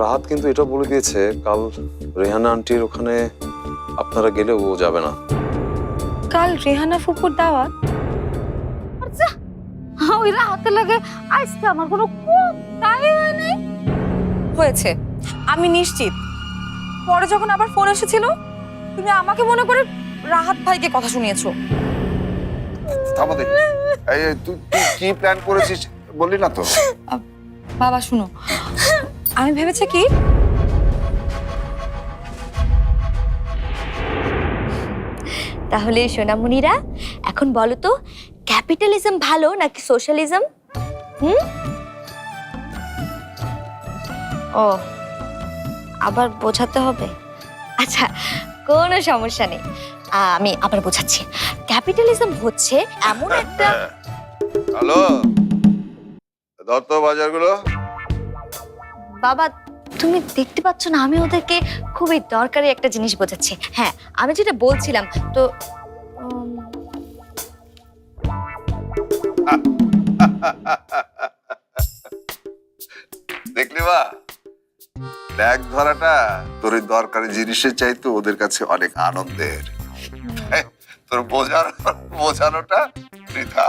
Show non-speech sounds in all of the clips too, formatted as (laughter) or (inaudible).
রাহাত কিন্তু এটা বলে দিয়েছে কাল রেহানা আন্টির ওখানে আপনারা গেলে ও যাবে না। কাল রেহানা ফুপুর দাওয়াত? আচ্ছা ওই রাহাতে লাগে আজকে আমার কোনো হয় নাই হয়েছে আমি নিশ্চিত। পরে যখন আবার ফোন এসেছিল তুমি আমাকে মনে করে রাহাত ভাইকে কথা শুনিয়েছো। থামো দেখি। এই এই, তুই তুই কি প্ল্যান করেছিস বললি না তো? বাবা শুনো। আমি ভেবেছি কি? তাহলে সোনামণিরা, এখন বলো তো ক্যাপিটালিজম ভালো নাকি সোশ্যালিজম? হুম? ও, আবার বোঝাতে হবে? আচ্ছা কোনো সমস্যা নেই। আমি আবার বোঝাচ্ছি। ক্যাপিটালিজম হচ্ছে এমন একটা হ্যালো। দত্ত বাজারগুলো। বাবা তুমি দেখতে পাচ্ছ না আমি ওদেরকে খুবই দরকারি একটা জিনিস বোঝাচ্ছি। হ্যাঁ আমি যেটা বলছিলাম তো দেখলি বা ব্যাগ ধরাটা তোর দরকারি জিনিসের চাইতে ওদের কাছে অনেক আনন্দের। তোর বোঝানো বোঝানোটা বৃথা।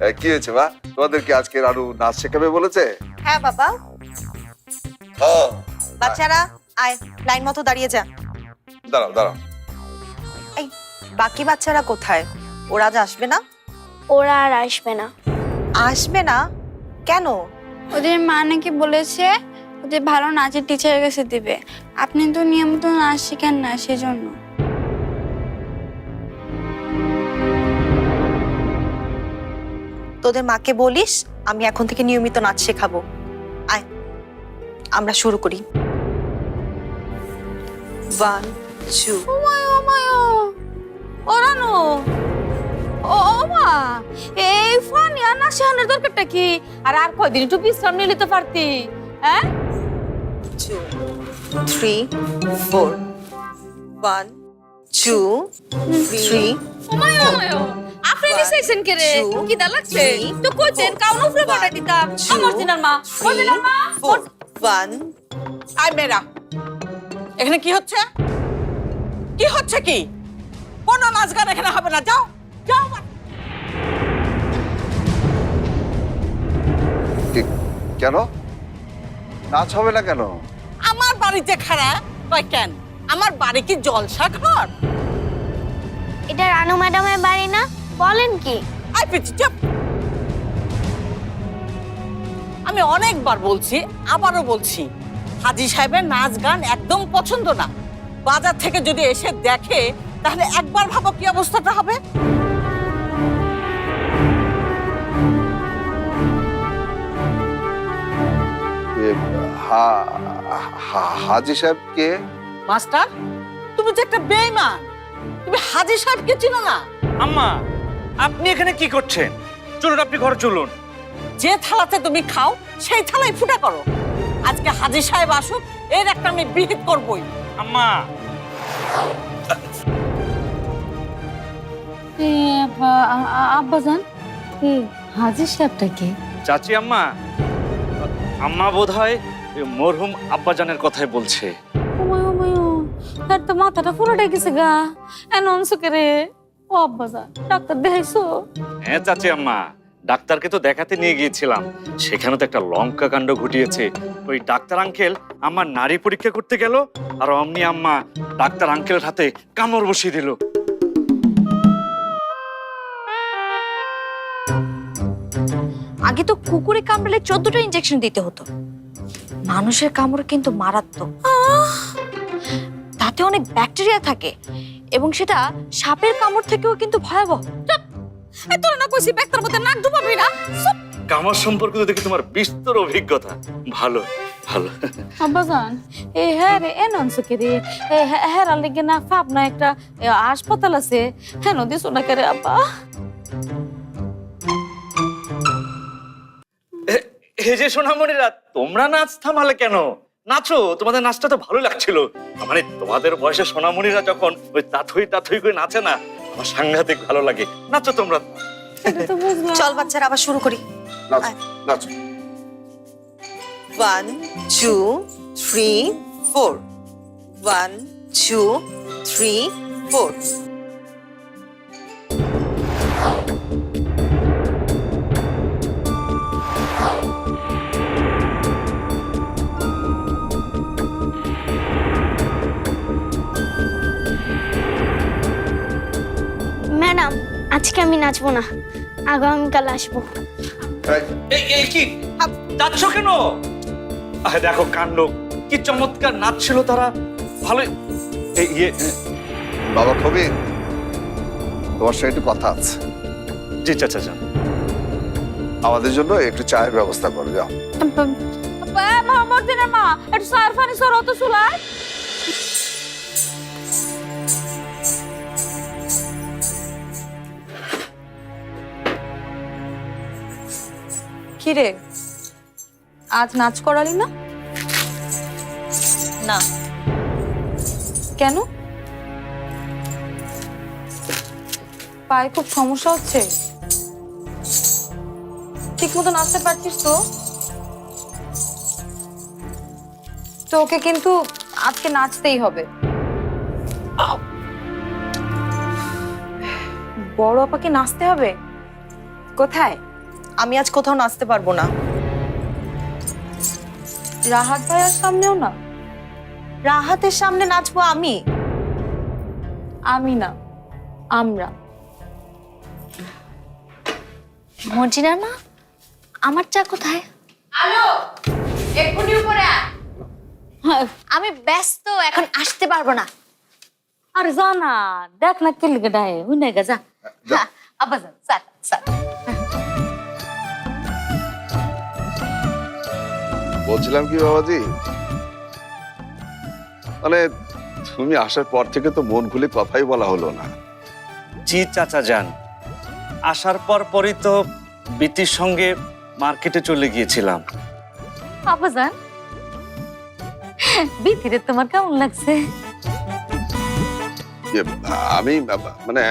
কি হয়েছে বা তোমাদের কি আজকে আরও নাচ শেখাবে বলেছে? হ্যাঁ বাবা। বাচ্চারা আয় লাইন মতো দাঁড়িয়ে যা। দাঁড়াও দাঁড়াও। এই বাকি বাচ্চারা কোথায়? ওরা আজ আসবে না? ওরা আর আসবে না। আসবে না? কেন? ওদের মা নাকি বলেছে ওদের ভালো নাচের টিচারের কাছে দিবে। আপনি তো নিয়মিত নাচ শেখেন না সেজন্য। তোদের মাকে বলিস আমি এখন থেকে নিয়মিত নাচ শেখাবো। আয় আমরা শুরু করি। ওয়ান টু ওরানো ও মা এই ফানি আর না শেখানোর দরকারটা কি? আর আর কয়দিন একটু বিশ্রাম নিয়ে নিতে পারতি হ্যাঁ? Two three four one two three ওমায় আপনি নিছেন কে রে? কি দা লাগছে? তো কইতেন কাউন উপরে দিতাম। আমার দিনার মা দিনার মা ওয়ান আই মেয়েরা এখানে কি হচ্ছে? কি হচ্ছে কি? কোনো নাচ গান এখানে হবে না যাও যাও কেন? নাচ হবে না কেন? আমার বাড়িতে খারাপ কয় কেন? আমার বাড়ি কি জলসা ঘর? এটা রানু ম্যাডামের বাড়ি না? বলেন কি? আই পিছি চুপ। আমি অনেকবার বলছি আবারও বলছি হাজি সাহেবের নাচ গান একদম পছন্দ না। বাজার থেকে যদি এসে দেখে তাহলে একবার ভাবো কি অবস্থাটা হবে। হা- হা- হাজি সাহেব কে? মাস্টার তুমি যে একটা বেইমান তুমি হাজি সাহেবকে চিনো না। আম্মা আপনি এখানে কি করছেন? চলুন আপনি ঘরে চলুন। যে থালাতে তুমি খাও সেই থালাই ফুটা করো। আজকে হাজি সাহেব আসুক এর একটা আমি বিহিত করবই। আম্মা। আব্বাজান হাজির সাহেবটা কে? চাচি আম্মা। আম্মা বোধ হয় মরহুম আব্বাজানের কথাই বলছে। তার তো মাথাটা পুরোটাই গেছে গা। এন অনসুকে রে। ও আব্বাজান ডাক্তার দেখাইছো? হ্যাঁ চাচি আম্মা ডাক্তারকে তো দেখাতে নিয়ে গিয়েছিলাম। সেখানে তো একটা লঙ্কা কাণ্ড ঘটিয়েছে। ওই ডাক্তার আঙ্কেল আমার নারী পরীক্ষা করতে গেল আর অমনি আম্মা ডাক্তার আঙ্কেলের হাতে কামড় বসিয়ে দিল। আগে তো কুকুরে কামড়ালে চোদ্দটা ইঞ্জেকশন দিতে হতো। মানুষের কামড় কিন্তু মারাত্মক। তাতে অনেক ব্যাকটেরিয়া থাকে। এবং সেটা সাপের কামড় থেকেও কিন্তু ভয়াবহ। তোর না কইছি ব্যাক্তার মধ্যে নাক ডুবাবি না। কামার সম্পর্কে তো দেখি তোমার বিস্তর অভিজ্ঞতা। ভালো ভালো। আব্বাজান এই হ্যাঁ রে রে। হ্যাঁ লেগে না ফাপ না একটা হাসপাতাল আছে। হ্যাঁ নদী সোনা করে আব্বা। এই যে সোনামণিরা তোমরা নাচ থামালে কেন? নাচো তোমাদের নাচটা তো ভালো লাগছিল। মানে তোমাদের বয়সে সোনামণিরা যখন ওই তাথই তাথই করে নাচে না আমার সাংঘাতিক ভালো লাগে। নাচো তোমরা। এটা তো বুঝলাম। চল বাচ্চারা আবার শুরু করি। নাচ one two three four one two three four আজকে আমি নাচবো না আগামীকাল আসব এই এই কি যাচ্ছ কেন দেখো কাণ্ড কি চমৎকার নাচ ছিল তারা এই ইয়ে বাবা কবির তোমার সঙ্গে একটু কথা আছে জি চাচা যান আমাদের জন্য একটু চায়ের ব্যবস্থা করে যাও মা একটু সার ফানি সর অত চুলায় কি রে আজ নাচ করালি না? না। কেন? পায়ে খুব সমস্যা হচ্ছে। ঠিক মতো নাচতে পারছিস তো? তোকে কিন্তু আজকে নাচতেই হবে। বড় আপাকে নাচতে হবে? কোথায়? আমি আজ কোথাও নাচতে পারব না। রাহাত ভাইয়ার সামনেও না? রাহাতের সামনে নাচবো আমি? আমি না আমরা। মর্জিনার মা আমার চা কোথায়? আলো এক্ষুনি উপরে আমি ব্যস্ত এখন আসতে পারব না। আরে জানা দেখ না কে লিখে ডায়ে হুনে গে যা। হ্যাঁ, আব্বা যান স্যার বলছিলাম কি বাবাজি? মানে তুমি আসার পর থেকে তো মন খুলে কথাই বলা হলো না। জি চাচা যান। আসার পর পরই তো বিতির সঙ্গে মার্কেটে চলে গিয়েছিলাম। আব্বা যান। বিতিরে তোমার কেমন লাগছে? যে, আমি মানে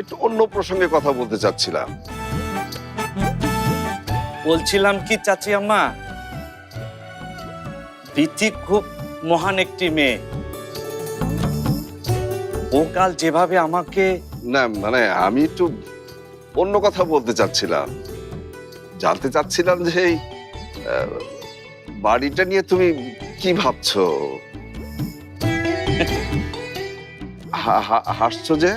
একটু অন্য প্রসঙ্গে কথা বলতে চাচ্ছিলাম। বলছিলাম কি চাচি আম্মা? বিতি খুব মহান একটি মেয়ে। ও কাল যেভাবে আমাকে না মানে আমি একটু অন্য কথা বলতে চাচ্ছিলাম। জানতে চাচ্ছিলাম যে এই আহ, বাড়িটা নিয়ে তুমি কি ভাবছ? হা- হা- হাসছো যে?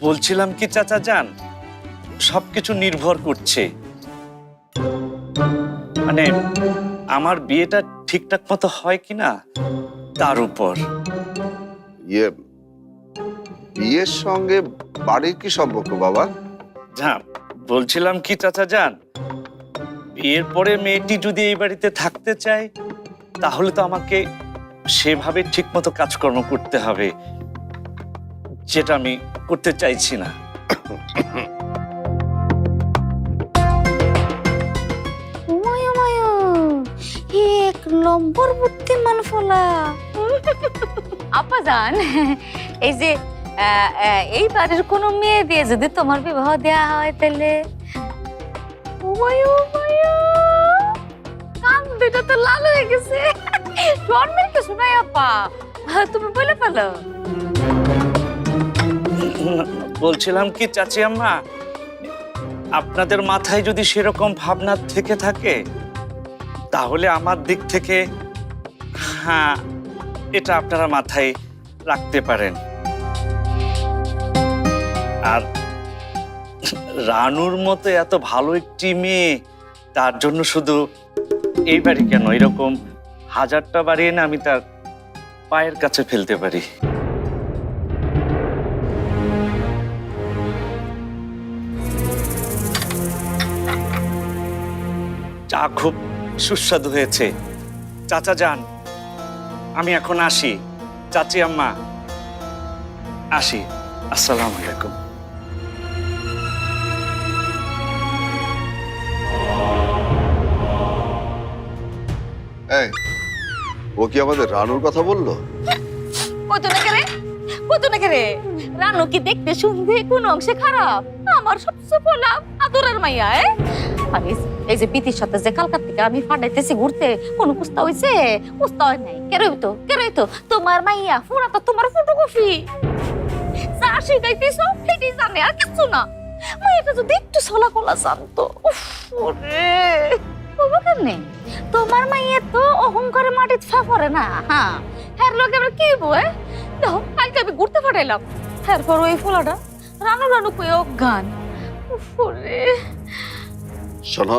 বলছিলাম কি চাচা যান? সবকিছু নির্ভর করছে। মানে আমার বিয়েটা ঠিকঠাক মতো হয় কিনা? তার উপর। ইয়ে বিয়ের সঙ্গে বাড়ির কি সম্পর্ক বাবা? যা বলছিলাম কি চাচা যান? বিয়ের পরে মেয়েটি যদি এই বাড়িতে থাকতে চায় তাহলে তো আমাকে সেভাবে ঠিকমতো কাজকর্ম করতে হবে যেটা আমি করতে চাইছি না। (coughs) নম্বর বুদ্ধিমান ফলা। আপা জান এই যে এই বাড়ির কোনো মেয়ে দিয়ে যদি তোমার বিবাহ দেয়া হয় তাহলে? কান দুটো তো লাল হয়ে গেছে। জন্মের আপা। হ্যাঁ, তুমি বলে ফেলো। বলছিলাম কি চাচি আম্মা আপনাদের মাথায় যদি সেরকম ভাবনা থেকে থাকে তাহলে আমার দিক থেকে হ্যাঁ এটা আপনারা মাথায় রাখতে পারেন। আর রানুর মতো এত ভালো একটি মেয়ে, তার জন্য শুধু এই বাড়ি কেন এরকম হাজারটা বাড়ি এনে আমি তার পায়ের কাছে ফেলতে পারি। চা খুব সুস্বাদু হয়েছে। চাচা যান। আমি এখন আসি। চাচি আম্মা। আসি। আসসালামু আলাইকুম। এই ও কি আমাদের রানুর কথা বলল? কত না রে কত না রে রানু কি দেখতে শুনতে কোন অংশে খারাপ? আমার সবচেয়ে বললাম আদরের মাইয়া এ? আর এই যে- বিতির সাথে যে কালকার থেকে আমি ফাটাইতেছি ঘুরতে কোনো কুস্তা হইছে? কুস্তা হয় নাই। কে তো কে তো তোমার মাইয়া পুরা তো তোমার ফটোকপি যা শিখাইতেছ সেটাই জানে আর কিছু না। মাইয়াটা যদি একটু সলা কলা জানতো উফ, ওরে। বাবা কেমনে? তোমার মাইয়া তো অহংকারে মাটিত ফা পড়ে না হ্যাঁ। হ্যার লোক এবার কি বই দেখো কালকে আমি ঘুরতে পাঠাইলাম এরপর ওই ফোলাটা রানু রানু কই অজ্ঞান উফ, শোনো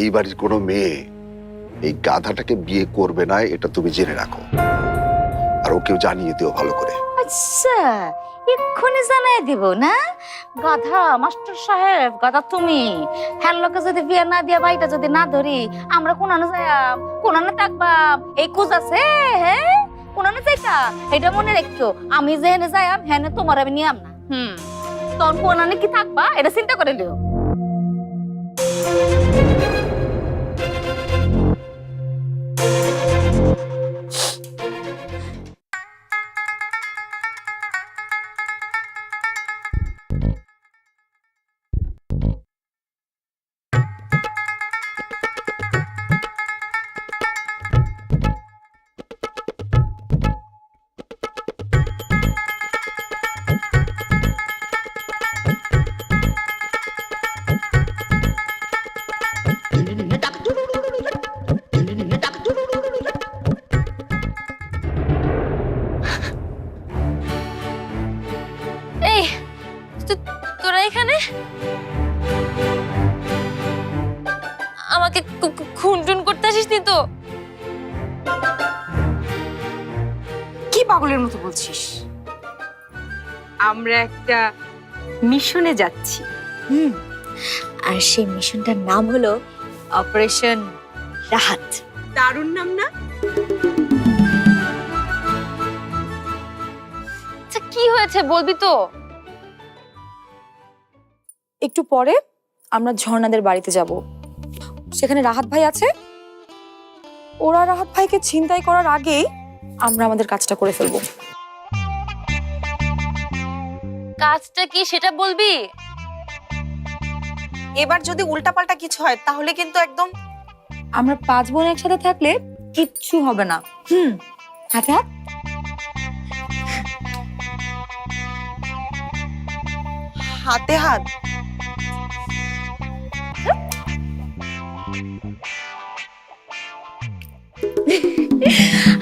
এই বাড়ির কোনো মেয়ে এই গাধাটাকে বিয়ে করবে না, এটা তুমি জেনে রাখো। আর ওকেও জানিয়ে দিও ভালো করে। আচ্ছা এক্ষুনি জানাই দিব, না? গাধা, মাস্টার সাহেব, গাধা তুমি। হ্যার লোকে যদি বিয়ে না দিয়া বাড়িটা যদি না ধরি, আমরা কোনানো যাইয়াম কোনানো থাকবাম এই কুজ আছে হ্যাঁ? কোনানো যাইতা? এটা মনে রেখো, আমি যে হেনে যাইয়াম, হেনে তোমার আমি নিয়াম না। হুম, তোর কোনানে কি থাকবা? এটা চিন্তা করে লিও আমরা একটা মিশনে যাচ্ছি। হুম আর সেই মিশনটার নাম হলো অপারেশন রাহাত। দারুণ নাম না? আচ্ছা কি হয়েছে বলবি তো? একটু পরে আমরা ঝর্ণাদের বাড়িতে যাব। সেখানে রাহাত ভাই আছে। ওরা রাহাত ভাইকে ছিনতাই করার আগেই আমরা আমাদের কাজটা করে ফেলব। কাজটা কি সেটা বলবি? এবার যদি উল্টাপাল্টা কিছু হয় তাহলে কিন্তু একদম আমরা পাঁচ বোন একসাথে থাকলে কিচ্ছু হবে না। হুম হাতে হাত। হাতে হাত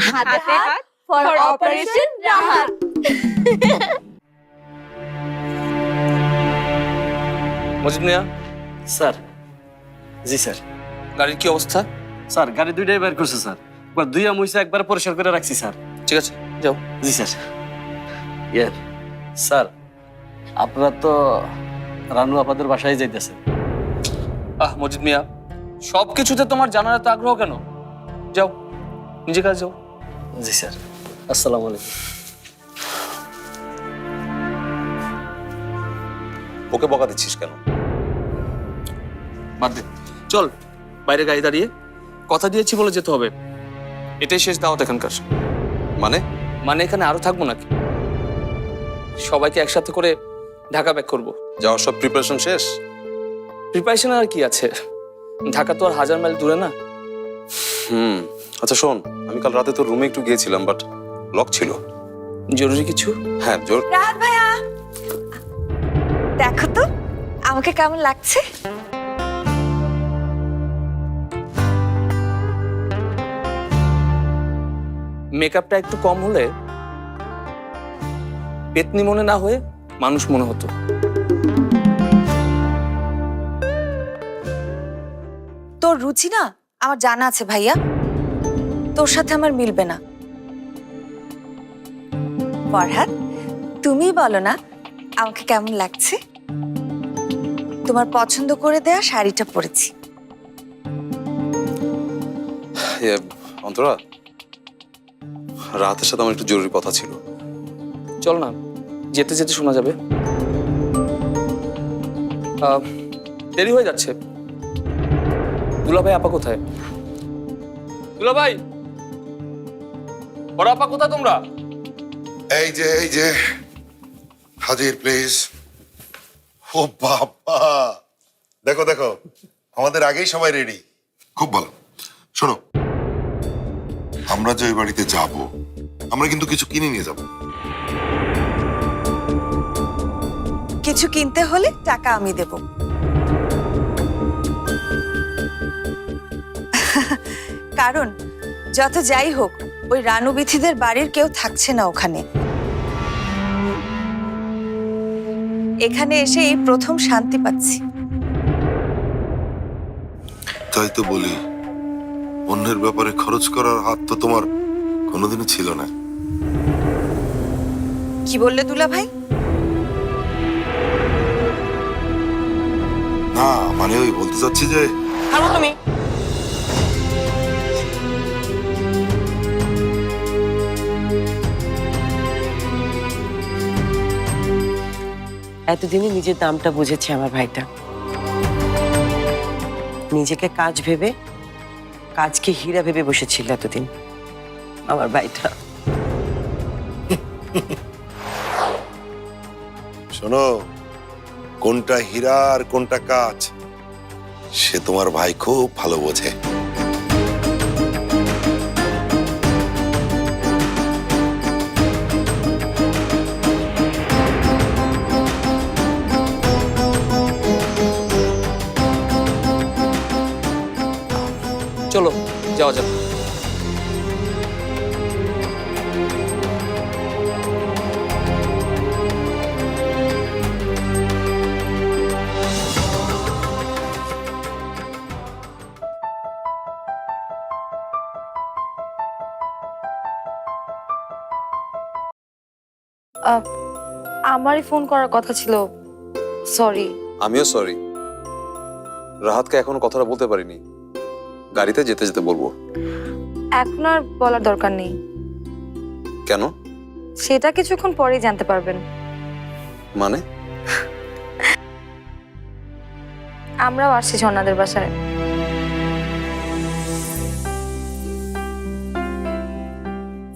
হাতে হাত ফর অপারেশন রাহাত। (laughs) মজিদ মিয়া? স্যার। জি স্যার। গাড়ির কি অবস্থা? স্যার গাড়ি দুইটাই বের করছে স্যার। একবার দুইয়া মুইসা একবার পরিষ্কার করে রাখছি স্যার। ঠিক আছে যাও। জি স্যার। ইয়ে স্যার আপনারা তো রানু আপাদের বাসায় যাইতেছেন আহ মজিদ মিয়া সব কিছুতে তোমার জানার এত আগ্রহ কেন? যাও নিজে কাজ যাও। জি স্যার। আসসালামু আলাইকুম। ওকে বকা দিচ্ছিস কেন? বাদ দে। চল, বাইরে গাড়ি দাঁড়িয়ে কথা দিয়েছি বলে যেতে হবে। এটাই শেষ দাওয়াত এখানকার। মানে? মানে এখানে আরও থাকব নাকি? সবাইকে একসাথে করে ঢাকা ব্যাক করব। যাওয়ার সব প্রিপারেশন শেষ? প্রিপারেশন আর কি আছে? ঢাকা তো আর হাজার মাইল দূরে না। হুম আচ্ছা শোন, আমি কাল রাতে তোর রুমে একটু গিয়েছিলাম বাট লক ছিল। জরুরি কিছু? হ্যাঁ জোর রাহাত ভাইয়া! দেখো তো, আমাকে কেমন লাগছে? মেকআপটা একটু কম হলে পেতনি মনে না হয়ে মানুষ মনে হতো। তোর রুচি না? আমার জানা আছে ভাইয়া। তোর সাথে আমার মিলবে না। ফরহাদ তুমি বলো না আমাকে কেমন লাগছে? তোমার পছন্দ করে দেয়া শাড়িটা পরেছি। ইয়ে, অন্তরা? রাতের সাথে আমার একটু জরুরি কথা ছিল। চল না যেতে যেতে শোনা যাবে। আহ, দেরি হয়ে যাচ্ছে। দুলাভাই আপা কোথায়? দুলাভাই! বড় আপা কোথায় তোমরা? এই যে এই যে। হাজির প্লিজ ও বাবা! দেখো দেখো আমাদের আগেই সবাই রেডি খুব ভালো। শোনো আমরা যে ওই বাড়িতে যাব আমরা কিন্তু কিছু কিনে নিয়ে যাব। কিছু কিনতে হলে টাকা আমি দেব। কারণ যত যাই হোক ওই রানু বিথিদের বাড়ির কেউ থাকছে না ওখানে। এখানে এসে এই প্রথম শান্তি পাচ্ছি। তাই তো বলি অন্যের ব্যাপারে খরচ করার হাত তো তোমার কোনোদিনও ছিল না। কি বললে দুলা ভাই? না মানে ওই বলতে চাচ্ছি যে থামো তুমি। এতদিনে নিজের দামটা বুঝেছে আমার ভাইটা। নিজেকে কাজ ভেবে কাজকে হীরা ভেবে বসেছিল এতদিন আমার ভাইটা। শোনো, কোনটা হীরা আর কোনটা কাজ সে তোমার ভাই খুব ভালো বোঝে। চলো, যাওয়া যাক। আমারই ফোন করার কথা ছিল। সরি আমিও সরি রাহাতকে এখনও কথাটা বলতে পারিনি। গাড়িতে যেতে যেতে বলব। এখন আর বলার দরকার নেই। কেন? সেটা কিছুক্ষণ পরেই জানতে পারবেন। মানে? আমরাও আসছি ঝর্ণাদের বাসায়।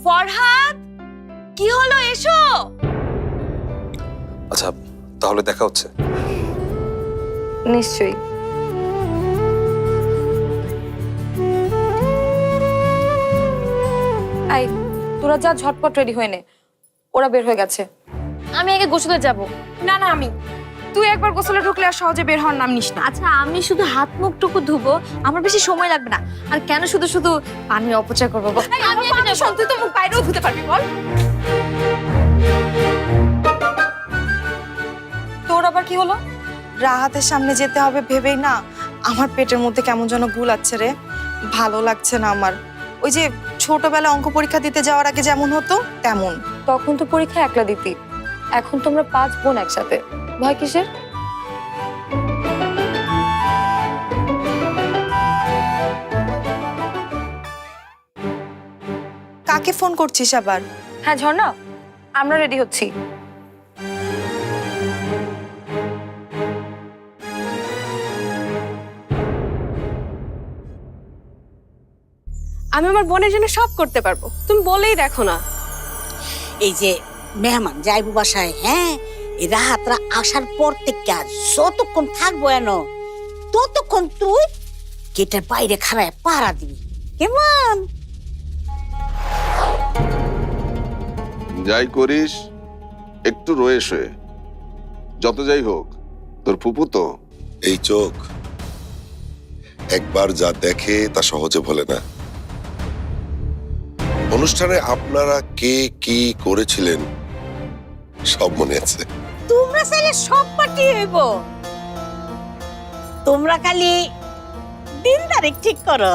ফরহাদ! কি হলো? এসো! আচ্ছা তাহলে দেখা হচ্ছে। নিশ্চয়ই। এই তোরা যা ঝটপট রেডি হয়ে নে। ওরা বের হয়ে গেছে। আমি আগে গোসলে যাব। না না আমি। তুই একবার গোসলে ঢুকলে আর সহজে বের হওয়ার নাম নিস না। আচ্ছা আমি শুধু হাত মুখটুকু ধুবো আমার বেশি সময় লাগবে না। আর কেন শুধু শুধু পানি অপচয় করব। তুই তো মুখ বাইরেও ধুতে পারবি বল। আবার কি হলো? রাহাতের সামনে যেতে হবে ভেবেই না আমার পেটের মধ্যে কেমন যেন গুলাচ্ছে রে। ভালো লাগছে না আমার। ওই যে ছোটবেলা অঙ্ক পরীক্ষা দিতে যাওয়ার আগে যেমন হতো তেমন। তখন তো পরীক্ষা একলা দিতি। এখন তোমরা পাঁচ বোন একসাথে। ভয় কিসের? কাকে ফোন করছিস আবার? হ্যাঁ ঝর্ণা আমরা রেডি হচ্ছি। আমি আমার বোনের জন্য সব করতে পারব। তুমি বলেই দেখো না। এই যে মেহমান যাইবো বাসায় হ্যাঁ? এই রাহাতরা আসার পর থেকে আর যতক্ষণ থাকব এন ততক্ষণ তুই গেটের বাইরে খাড়ায় পাহারা দিবি। কেমন? যাই করিস একটু রয়ে শোয়ে। যত যাই হোক তোর ফুপু তো? এই চোখ একবার যা দেখে তা সহজে ভোলে না। অনুষ্ঠানে আপনারা কে কি করেছিলেন? সব মনে আছে। তোমরা চাইলে সব পার্টি হইব। তোমরা খালি দিন তারিখ ঠিক করো।